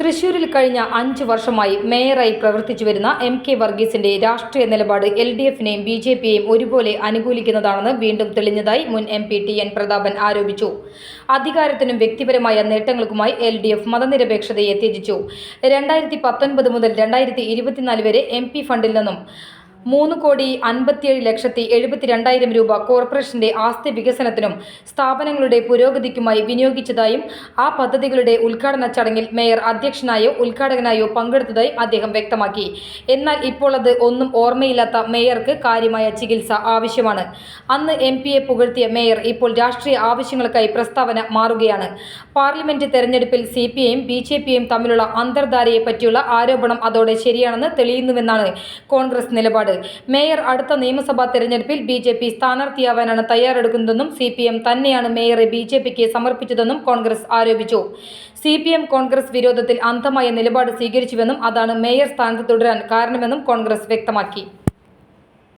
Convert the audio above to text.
തൃശൂരിൽ കഴിഞ്ഞ അഞ്ച് വർഷമായി മേയറായി പ്രവർത്തിച്ചു വരുന്ന എം കെ വർഗീസിന്റെ രാഷ്ട്രീയ നിലപാട് എൽ ഡി എഫിനെയും ബി ജെ പിയെയും ഒരുപോലെ അനുകൂലിക്കുന്നതാണെന്ന് വീണ്ടും തെളിഞ്ഞതായി മുൻ M P T N Prathapan ആരോപിച്ചു. അധികാരത്തിനും വ്യക്തിപരമായ നേട്ടങ്ങൾക്കുമായി എൽ ഡി എഫ് മതനിരപേക്ഷതയെ ത്യജിച്ചു. രണ്ടായിരത്തി പത്തൊൻപത് മുതൽ രണ്ടായിരത്തി ഇരുപത്തിനാല് വരെ എം പി ഫണ്ടിൽ നിന്നും മൂന്ന് കോടി അൻപത്തിയേഴ് ലക്ഷത്തി എഴുപത്തിരണ്ടായിരം രൂപ കോർപ്പറേഷന്റെ ആസ്തി വികസനത്തിനും സ്ഥാപനങ്ങളുടെ പുരോഗതിക്കുമായി വിനിയോഗിച്ചതായും ആ പദ്ധതികളുടെ ഉദ്ഘാടന ചടങ്ങിൽ മേയർ അധ്യക്ഷനായോ ഉദ്ഘാടകനായോ പങ്കെടുത്തതായും അദ്ദേഹം വ്യക്തമാക്കി. എന്നാൽ ഇപ്പോൾ അത് ഒന്നും ഓർമ്മയില്ലാത്ത മേയർക്ക് കാര്യമായ ചികിത്സ ആവശ്യമാണ്. അന്ന് എം പിയെ പുകഴ്ത്തിയ മേയർ ഇപ്പോൾ രാഷ്ട്രീയ ആവശ്യങ്ങൾക്കായി പ്രസ്താവന മാറുകയാണ്. പാർലമെന്റ് തെരഞ്ഞെടുപ്പിൽ സി പി ഐയും ബി ജെ പിയും തമ്മിലുള്ള അന്തർധാരയെ പറ്റിയുള്ള ആരോപണം അതോടെ ശരിയാണെന്ന് തെളിയുന്നുവെന്നാണ് കോൺഗ്രസ് നിലപാട്. മേയർ അടുത്ത നിയമസഭാ തെരഞ്ഞെടുപ്പിൽ ബി ജെ പി സ്ഥാനാർത്ഥിയാവാനാണ് തയ്യാറെടുക്കുന്നതെന്നും സി പി എം തന്നെയാണ് മേയറെ ബി ജെ പിക്ക് സമർപ്പിച്ചതെന്നും കോൺഗ്രസ് ആരോപിച്ചു. സി പി എം കോൺഗ്രസ് വിരോധത്തിൽ അന്ധമായ നിലപാട് സ്വീകരിച്ചുവെന്നും അതാണ് മേയർ സ്ഥാനത്ത് തുടരാൻ കാരണമെന്നും കോൺഗ്രസ് വ്യക്തമാക്കി.